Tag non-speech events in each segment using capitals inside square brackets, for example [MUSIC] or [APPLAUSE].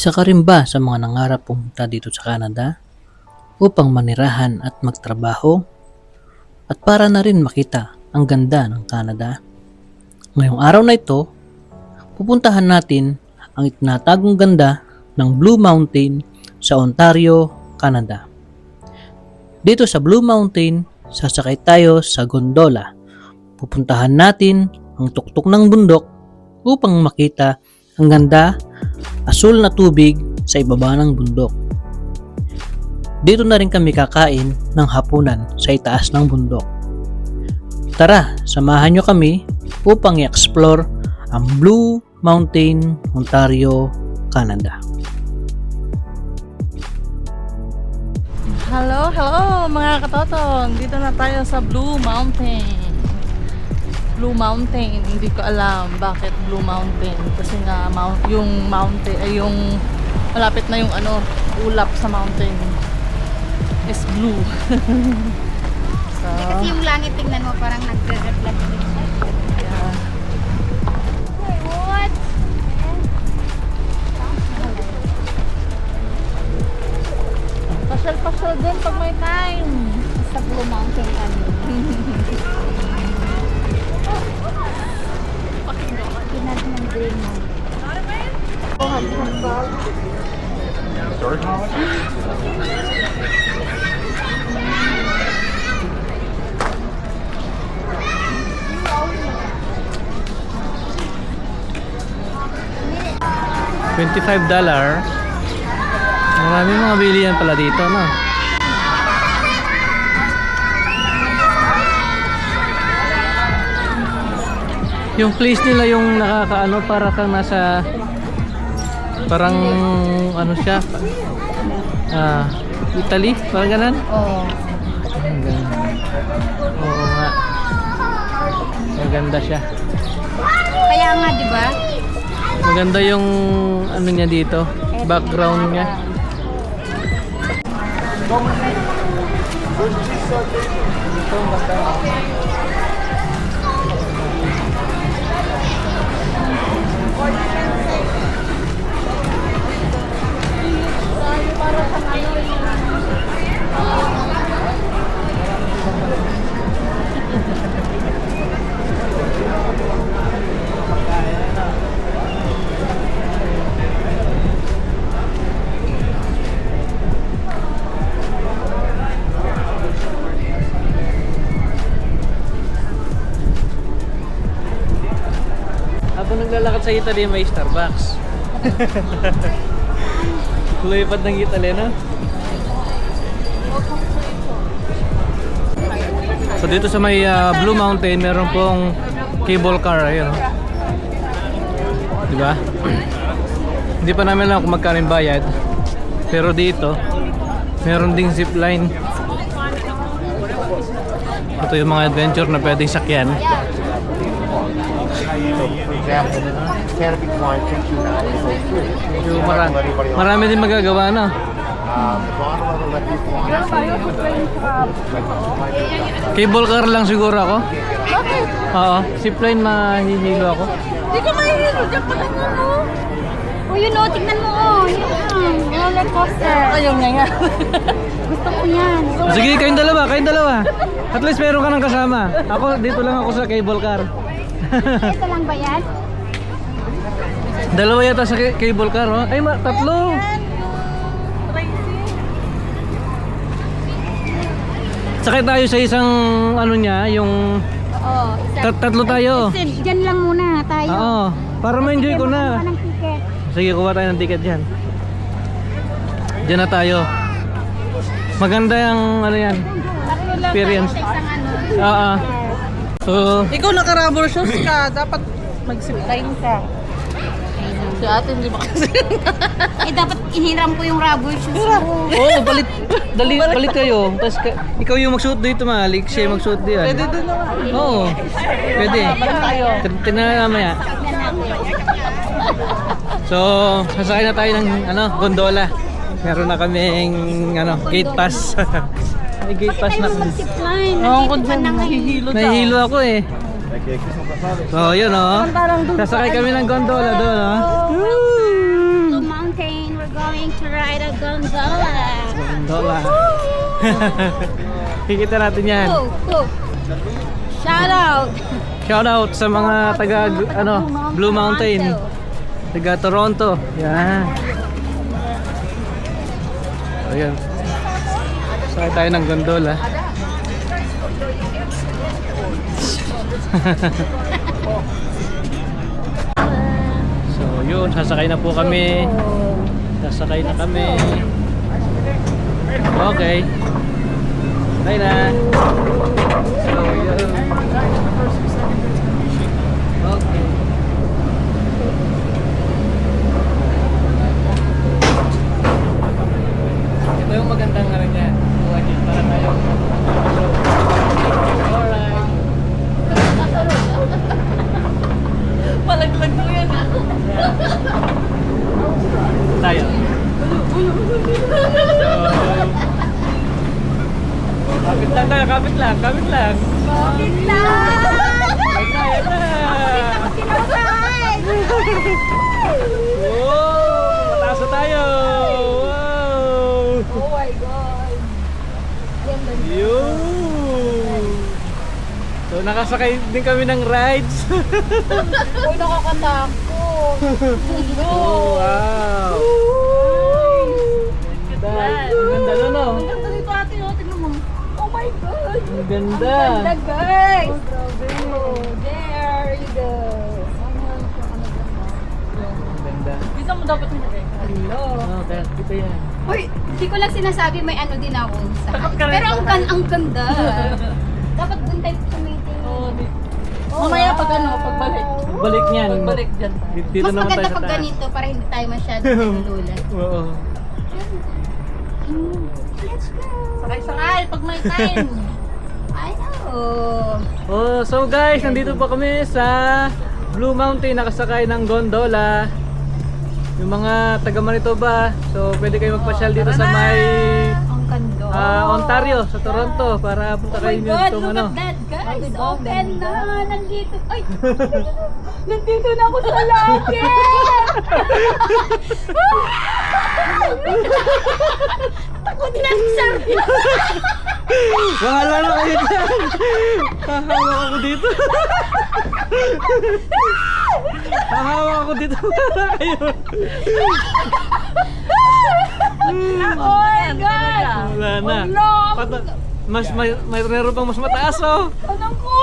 Isa ka rin ba sa mga nangarap pumunta dito sa Canada upang manirahan at magtrabaho? At para na rin makita ang ganda ng Canada. Ngayong araw na ito, pupuntahan natin ang itinatagong ganda ng Blue Mountain sa Ontario, Canada. Dito sa Blue Mountain, sasakay tayo sa gondola. Pupuntahan natin ang tuktok ng bundok upang makita ang ganda, asul na tubig sa ibaba ng bundok. Dito na rin kami kakain ng hapunan sa itaas ng bundok. Tara, samahan nyo kami upang i-explore ang Blue Mountain, Ontario, Canada. Hello, hello mga katotong. Dito na tayo sa Blue Mountain. Blue Mountain, hindi ko alam bakit Blue Mountain. Kasi nga mount, yung mountain ay yung malapit na yung ano, ulap sa mountain is blue. [LAUGHS] so, Kasi yung langit tingnan mo parang nagre-reflect yeah. What? Pasyal-pasyal din pag may time. Sa Blue Mountain kami. [LAUGHS] Pinag ng Green Mountain. $25 Marami mga bilihan pala dito, no? Yung place nila yung nakakaano para kang nasa parang ano siya ah Italy, parang ganun? Oo. Ganda. Oo nga. Maganda siya. Kaya nga, di ba? Maganda yung ano niya dito, background niya. Habang naglalakad sa Italy, may Starbucks. [LAUGHS] Lupad ng Italy, no? So dito sa may ah, Blue Mountain, meron pong cable car, ayun. oh. Di ba? [CLEARS THROAT] Hindi pa namin alam kung magkano bayad. Pero dito, meron ding zip line. Ito yung mga adventure na pwedeng sakyan. For example, canopy climb takes you now to go through. So, mara marami din magagawa, fly. Cable car lang siguro ako. Oo, zipline mahihilo ako. Hindi ka mahihilo dyan pa mo. O yun o, tignan mo o. Yan. Roller coaster. Ayaw niya nga. Gusto ko yan. Sige, kayong dalawa, kayong dalawa. At least meron ka ng kasama. Ako, dito lang ako sa cable car. Ito lang ba yan? dalawa yata sa ca- cable car, oh. Ay, ma- tatlo. Sakay tayo sa isang ano niya, yung Oo. isa. tat- tatlo tayo. Kasi dyan lang muna tayo. Oo, para ma-enjoy ko na. ka ng ticket. Sige, kuha tayo ng ticket dyan. Diyan na tayo. Maganda yung ano yan. Experience. Sa isang ano. Oo. So, Ikaw naka-rubber shoes ka, dapat mag-zipline ka. Si ate hindi ba kasi? [LAUGHS] Eh, dapat iniram ko yung rubber shoes ko. Oo, balit. Dali, balit kayo. Tapos ka, ikaw yung magsuot dito, Malik. Siya yung magsuot diyan. Pwede din naman. Oo. Pwede. tayo. Tin- Tingnan na mamaya. So, sasakay na tayo ng ano, gondola. Meron na kaming ano, gate pass. [LAUGHS] May gate pass na. Zipline. Oo, ko Nandito pa dyan, na ngayon. nahihilo daw. Nahihilo ako eh. So, yun oh. Parang Sasakay kami ng gondola doon oh. Blue Mountain, going to ride a gondola. Dola. [LAUGHS] Kikita natin yan. Go, go. Shout out. Shout out sa mga taga ano, Blue Mountain, taga Toronto. Yan. Ayan. Sakay tayo ng gondola. [LAUGHS] so yun, sasakay na po kami. Sasakay na kami. Okay. Sakay na. So yun. Okay. Ito yung magandang ano niya. Tayo. Malaglag mo yan ah. Tayo. Kapit lang tayo, kapit lang, kapit lang. Kapit lang. Na, ayan na. Wow! Mataas na tayo! Wow! Oh my God. Yun! So nakasakay din kami ng rides. [LAUGHS] Uy, nakakatakot. [LAUGHS] oh, wow! Ganda! Ang ganda nun, no? Ang ganda dito ate, oh. Tingnan mo. Oh my God. Ang ganda! Ganda guys. Oh, there you go. Ang ganda. Dito mo dapat nilagay. Hello. Oh, kaya kita yan. Uy, hindi ko lang sinasabi may ano din ako sa Pero ang, gan ang ganda. [LAUGHS] Dapat dun tayo sa meeting. Oo, di. Mamaya pag ano, pagbalik. Balik niyan. Pagbalik dyan. Dito, dito Mas naman maganda tayo sa pag taas. ganito para hindi tayo masyado [LAUGHS] nalululat. Oo. Mm, Let's go. Sakay-sakay pag may [LAUGHS] time. I know. Oh, so guys, nandito pa kami sa Blue Mountain nakasakay ng gondola. Yung mga taga Manitoba, so pwede kayo magpasyal dito sa may ah, Ontario, sa Toronto para punta Oh my kayo God, nyo look ano. at that, guys. Open na. Nandito. Ay, [LAUGHS] nandito na ako sa langit. [LAUGHS] Takot na sa [LAUGHS] Bahala na kayo dyan! Hahawa ako dito! Hahawa ako dito para kayo! Oh my God. Wala na. Oh no. Pata- mas may, may meron pang mas mataas oh. Anong ko?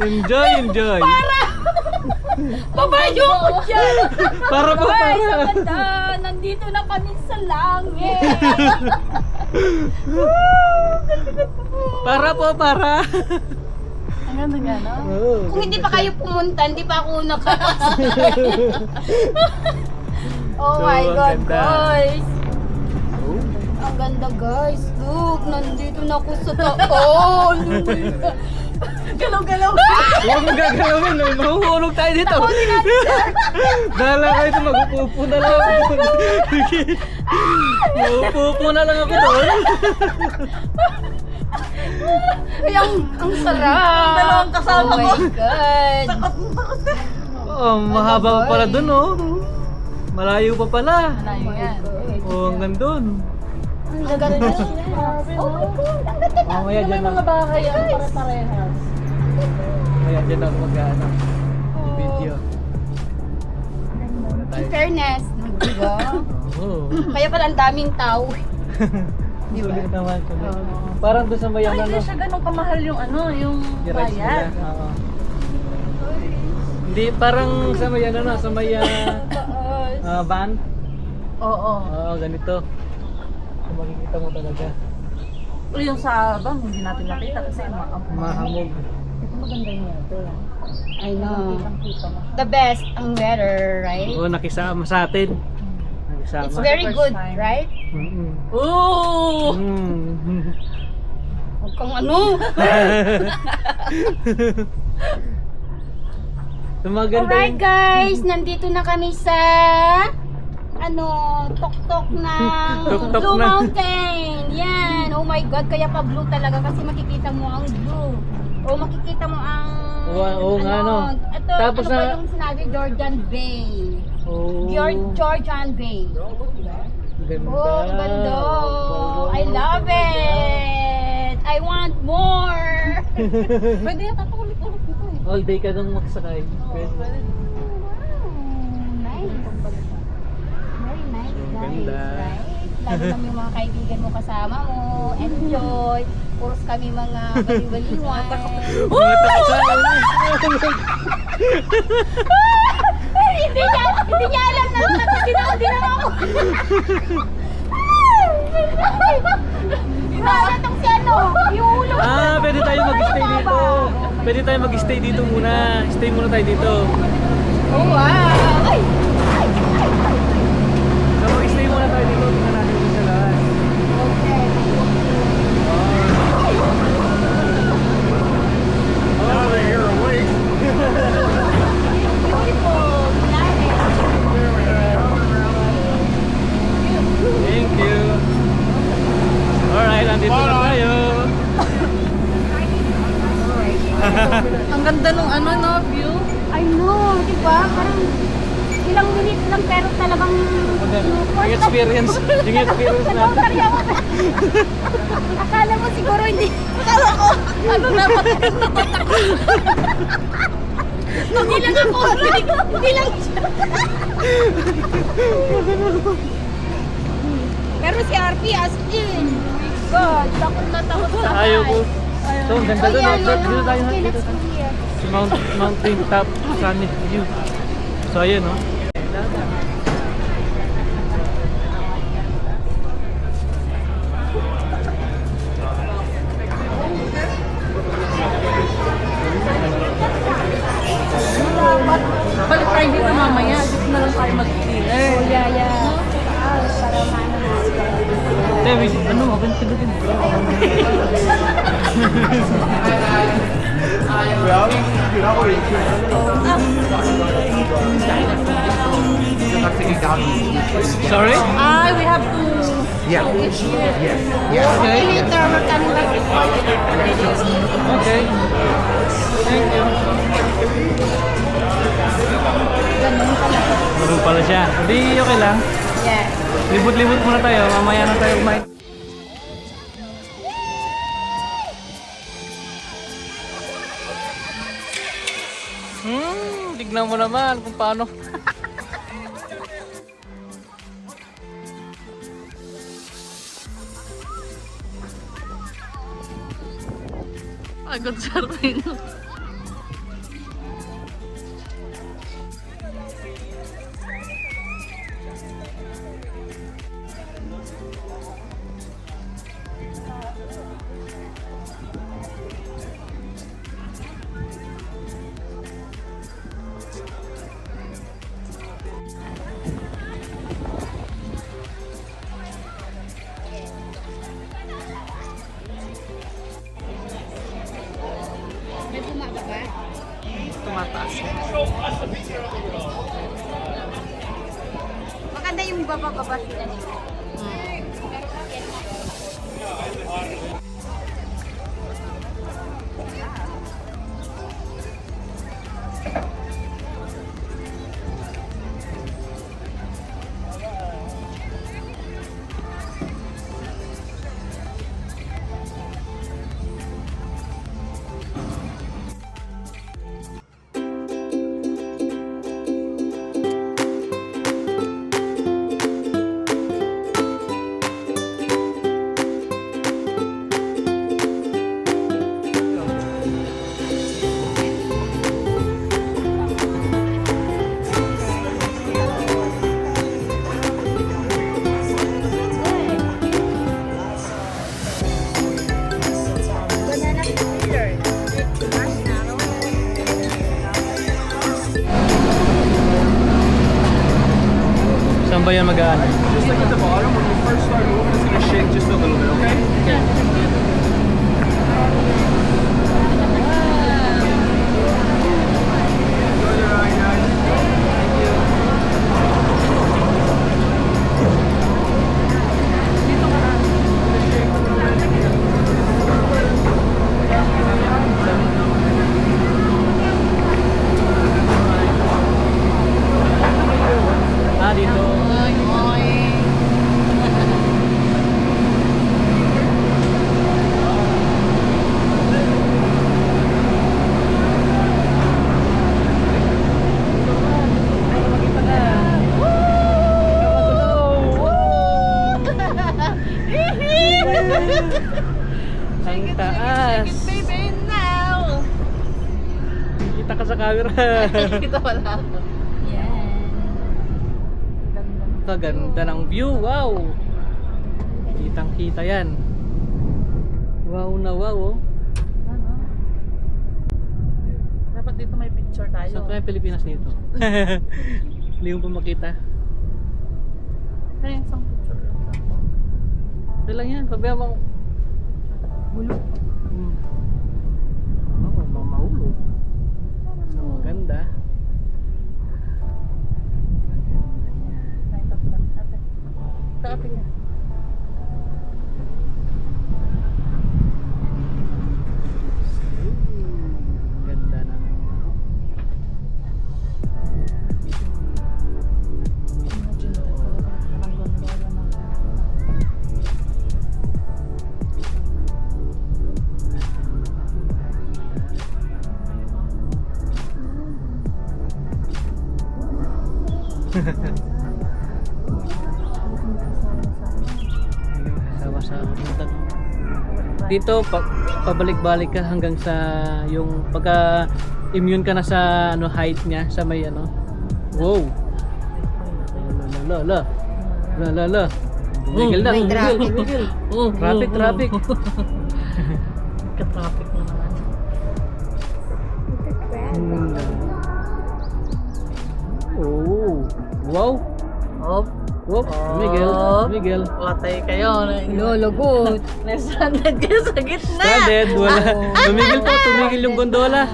Enjoy, enjoy. Babayo ko dyan. Para po Guys, para. ang ganda. Nandito na kami sa langit. [LAUGHS] Para po para. Ang ganda nga, no? Oh, Kung hindi pa kayo pumunta, hindi pa ako nakapasok. [LAUGHS] oh So, my ang God, ganda. guys. Oh. Ang ganda, guys. Look, nandito na ako sa taon. [LAUGHS] Galaw-galaw. Huwag mong gagalawin, no? mahuhulog tayo dito. Bahala kayo ito, mag-upo na lang ako doon. Mag-upo na lang ako doon. Ay, ang, ang sarap. Dalawang kasama oh ko. my God. Takot na takot na. Oh, mahaba pa pala doon, oh. Malayo pa pala. Malayo yan. Oh, hanggang doon. Ang ganda. Oh my God, ang ganda. Mamaya May dyan mga bahay yan para-parehas. Mamaya dyan lang mag-ano. Video. Muna In fairness, diba? Kaya pala ang daming tao. [LAUGHS] Di ba? Sulit naman, sulit. Parang doon sa may Ay, ano, hindi siya ganun kamahal yung ano, yung bayad. Oo. Hindi, parang sa may ano na, sa may ah, [LAUGHS] ah, van. Oo. Oo, ganito. Makikita mo talaga. Pero yung sa bang, hindi natin nakita kasi ma Mahamog. Ito maganda yun. Ito yan. I know. The best ang weather, right? Oo, nakisama sa atin. Nakisama. It's very good, time. right? Mm-mm. Oo! Mm. [LAUGHS] Huwag kang ano. [LAUGHS] Alright guys, nandito na kami sa ano, tok-tok ng [LAUGHS] Tok-tok Blue na. Mountain. Yan. Oh my God, kaya pa blue talaga kasi makikita mo ang blue. O makikita mo ang... Oo, oo nga, no. Ito, Tapos ano na- yung sinabi? Jordan Bay. Oh, Geor- Georgian Bay. ganda. Oh, ang ganda. I love it. I want more. [LAUGHS] Pwede na tatulit-ulit dito eh. All day ka nang magsakay. Pwede. Wow, nice. Very nice, Ang guys. Ganda. Right? Lalo kami yung mga kaibigan mo kasama mo. Enjoy. Puros kami mga baliwaliwan. [LAUGHS] Mga takasal. hindi niya, hindi niya alam na na ako. Inaala tong si ano, yung ulo. Ah, pwede tayo mag-stay dito. Pwede tayo mag-stay dito muna. Stay muna tayo dito. Oh, wow. Ay, mag-stay muna tayo dito. Tingnan natin yung sa lahat. okay. Now that you're awake. Beautiful. Nice. Thank you. Alright, nandito na tayo. Ang ganda nung ano, no, view. I know, di ba? Parang ilang minutes lang pero talagang Yung experience. Yung experience na. Sorry ako. Akala mo siguro hindi. Akala ko, Ano na, pati hindi lang ako. Hindi, hindi lang siya. Pero si RP as in. God, takot na takot sa Ayaw ko. So, ang ganda doon. No? Dito tayo. Dito tayo. Mount, mountain top summit view. So, ayun, no? Balik Sorry? Ah, we have to... Yeah. Yes. Yeah. Okay. Later, we're coming back. Okay. Thank you. Ganun pala siya. Hindi, okay lang. Yeah. Libot-libot muna tayo. Mamaya na tayo kumain. Hmm, tignan mo naman kung paano. [LAUGHS] Pagod sa rin. May ba yan mag-ano? Just like at the bottom, when you first start moving, it's gonna shake just a little bit, okay? Kitang kita yan. Wow na wow oh. Ano? Dapat dito may picture tayo. Saan kaya Pilipinas nito? [LAUGHS] Hindi mo pa makita. Kaya isang picture lang. Ito lang yan. Pabayaan mo. Bulok. Hmm. Oh, ma- mahulog. So, maganda. Ate nga. Ganda Hindi mo kasama sa punta. Dito, pa, pabalik-balik ka hanggang sa yung pagka immune ka na sa ano height niya sa may ano. Wow. La la la. La la la. Tumigil na, May [LAUGHS] traffic. Traffic, traffic. [LAUGHS] Ka-traffic Wow. Oh, Wow. Oh. tumigil. patay kayo. Lologot. [LAUGHS] Nastranded kayo sa gitna. Stranded, wala. [LAUGHS] Tumigil po, tumigil yung gondola.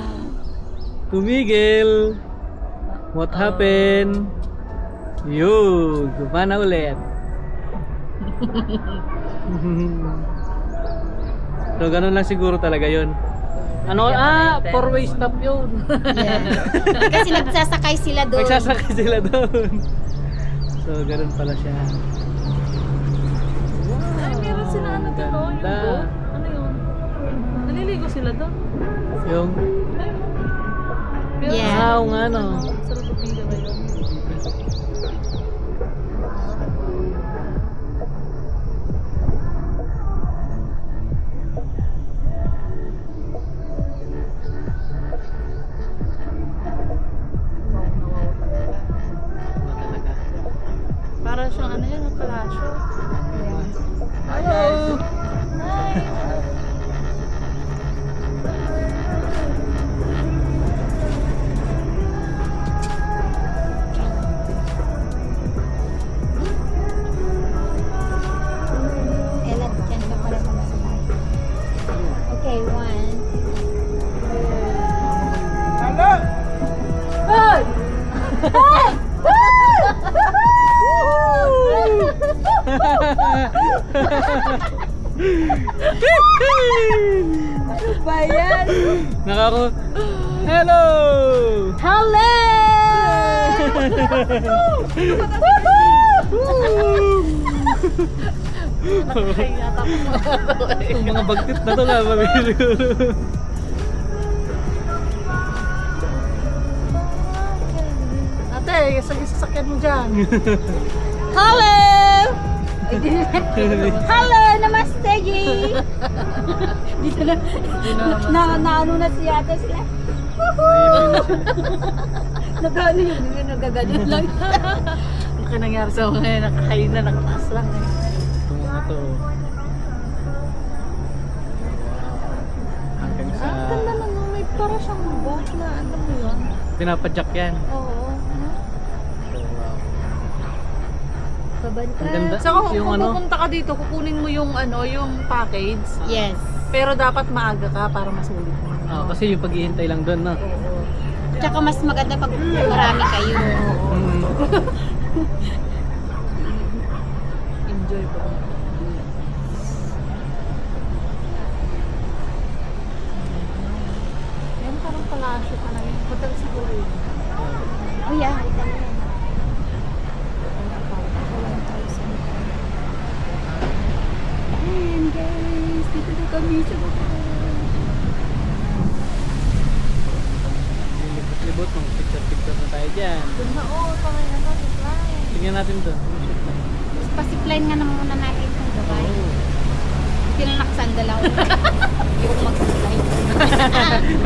Tumigil. What happened? Yun, gumana ulit. [LAUGHS] so, ganun lang siguro talaga yun. Ano? Ah, four-way stop yun. [LAUGHS] Kasi nagsasakay sila doon. Magsasakay sila doon. So, ganun pala siya. Ay, meron sila ano doon, oh, yung Ganda. boat. Ano yun? Naliligo sila doon. Yung, Pero Yeah. ah, nga no. Sa Ba yan? Nakako... Hello! Hello! Kaya tapos Yung mga bagtit na to na mabili siguro. Ate, isa sasakyan mo dyan. [LAUGHS] Hello! [LAUGHS] Hello! Namaste, G! Dito na, na, na, ano na siya ata sila. [LAUGHS] Nagano yun, yun, nagagano lang. Ano kaya nangyari sa mga ngayon? Nakakain na, nakataas lang eh. Itong mga to. Hanggang sa... Ang ganda naman, may para siyang boat na ano mo yun. Pinapadyak yan. Oo. ano? So, wow. Pabanta. Ang ganda. So kung, yung kung ano, pupunta ka dito, kukunin mo yung ano, yung package. Yes. Pero dapat maaga ka para masulit mo. oh, kasi yung paghihintay lang doon, no? Oo. Tsaka mas maganda pag marami kayo. Mm. [LAUGHS] Enjoy ko. Yan parang palasyo pa na yun. Hotel siguro yun. Oh yeah, ito na yan. Ayan guys, dito na kami sa baba. Libot-libot, mga picture-picture na tayo dyan. Doon na, oo, oh, parang ano, decline. Tingnan natin doon. Pasipline nga na muna natin kung Dubai. Oh. Tinanak sa magdala ko. Hindi ko mag-slide. Nagbago na isip. Finally. Yeah. Ay! Ay! Wala, may baby